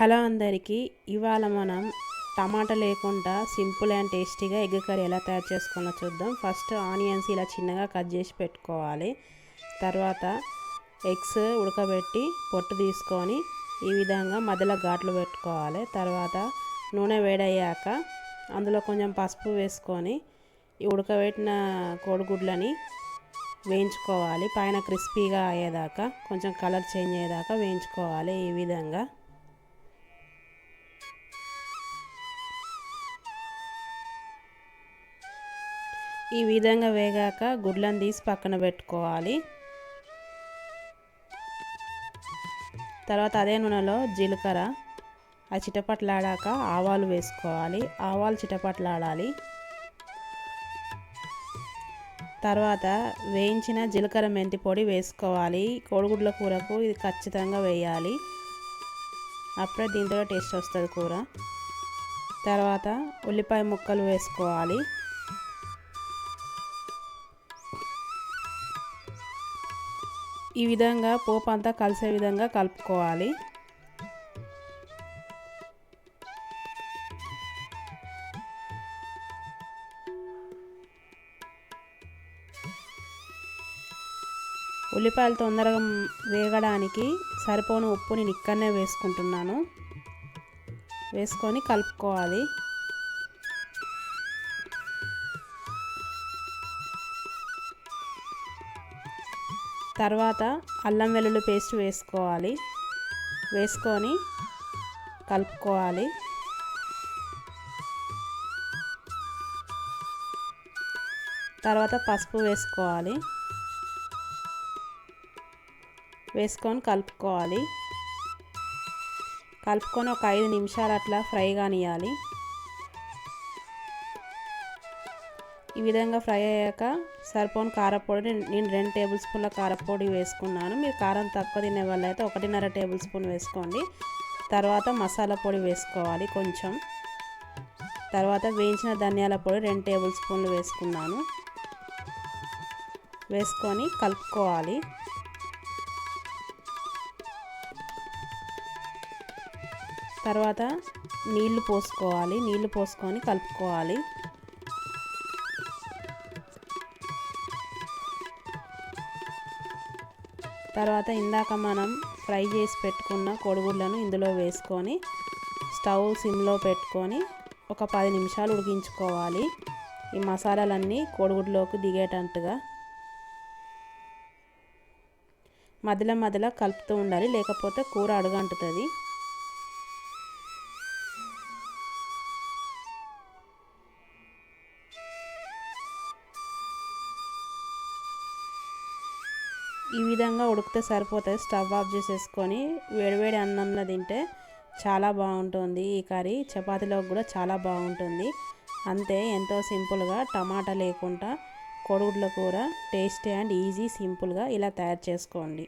Hello అందరికీ ఇవాళ మనం టమాటా లేకుండా సింపుల్ అండ్ టేస్టీగా ఎగ్ కర్రీ ఎలా తయారు చేసుకున్నా చూద్దాం. ఫస్ట్ ఆనియన్స్ ఇలా చిన్నగా కట్ చేసి పెట్టుకోవాలి. తర్వాత ఎగ్స్ ఉడకబెట్టి పొట్టు తీసుకొని ఈ విధంగా మధ్యలో ఘాట్లు పెట్టుకోవాలి. తర్వాత నూనె వేడయ్యాక అందులో కొంచెం పసుపు వేసుకొని ఈ ఉడకబెట్టిన కోడిగుడ్లని వేయించుకోవాలి. పైన క్రిస్పీగా అయ్యేదాకా కొంచెం కలర్ చేంజ్ అయ్యేదాకా వేయించుకోవాలి ఈ విధంగా. ఈ విధంగా వేగాక గుడ్లను తీసి పక్కన పెట్టుకోవాలి. తర్వాత అదే నూనెలో జీలకర్ర. ఆ చిటపట్లాడాక ఆవాలు వేసుకోవాలి. ఆవాలు చిటపట్లాడాలి. తర్వాత వేయించిన జీలకర్ర మెంతి పొడి వేసుకోవాలి. కోడిగుడ్ల కూరకు ఇది ఖచ్చితంగా వేయాలి. అప్పుడే దీంతో టేస్ట్ వస్తుంది కూర. తర్వాత ఉల్లిపాయ ముక్కలు వేసుకోవాలి. ఈ విధంగా పోపు అంతా కలిసే విధంగా కలుపుకోవాలి. ఉల్లిపాయలు తొందరగా వేగడానికి సరిపోని ఉప్పు నేను ఇక్కడనే వేసుకుంటున్నాను. వేసుకొని కలుపుకోవాలి. తర్వాత అల్లం వెల్లుల్లి పేస్ట్ వేసుకోవాలి. వేసుకొని కలుపుకోవాలి. తర్వాత పసుపు వేసుకోవాలి. వేసుకొని కలుపుకోవాలి. కలుపుకొని ఒక ఐదు నిమిషాలు అట్లా ఫ్రై కానియాలి ఈ విధంగా ఫ్రై అయ్యాక సరిపోని కారపొడి నేను రెండు టేబుల్ స్పూన్ల కారపొడి వేసుకున్నాను. మీరు కారం తక్కువ తినే వాళ్ళైతే ఒకటిన్నర టేబుల్ స్పూన్ వేసుకోండి. తర్వాత మసాలా పొడి వేసుకోవాలి కొంచెం. తర్వాత వేయించిన ధనియాల పొడి రెండు టేబుల్ స్పూన్లు వేసుకున్నాను. వేసుకొని కలుపుకోవాలి. తర్వాత నీళ్ళు పోసుకోవాలి. నీళ్ళు పోసుకొని కలుపుకోవాలి. తర్వాత ఇందాక మనం ఫ్రై చేసి పెట్టుకున్న కోడిగుడ్లను ఇందులో వేసుకొని స్టవ్ సిమ్లో పెట్టుకొని ఒక పది నిమిషాలు ఉడికించుకోవాలి. ఈ మసాలాలన్నీ కోడిగుడ్లోకి దిగేటట్టుగా మధ్యలో మధ్యలో కలుపుతూ ఉండాలి. లేకపోతే కూర అడుగంటుతుంది. ఈ విధంగా ఉడికితే సరిపోతుంది స్టవ్ ఆఫ్ చేసేసుకొని వేడివేడి అన్నంలో తింటే చాలా బాగుంటుంది. ఈ కర్రీ చపాతీలోకి కూడా చాలా బాగుంటుంది. అంతే ఎంతో సింపుల్గా టమాటా లేకుండా కొడుగుడ్ల కూర టేస్టీ అండ్ ఈజీ సింపుల్గా ఇలా తయారు చేసుకోండి.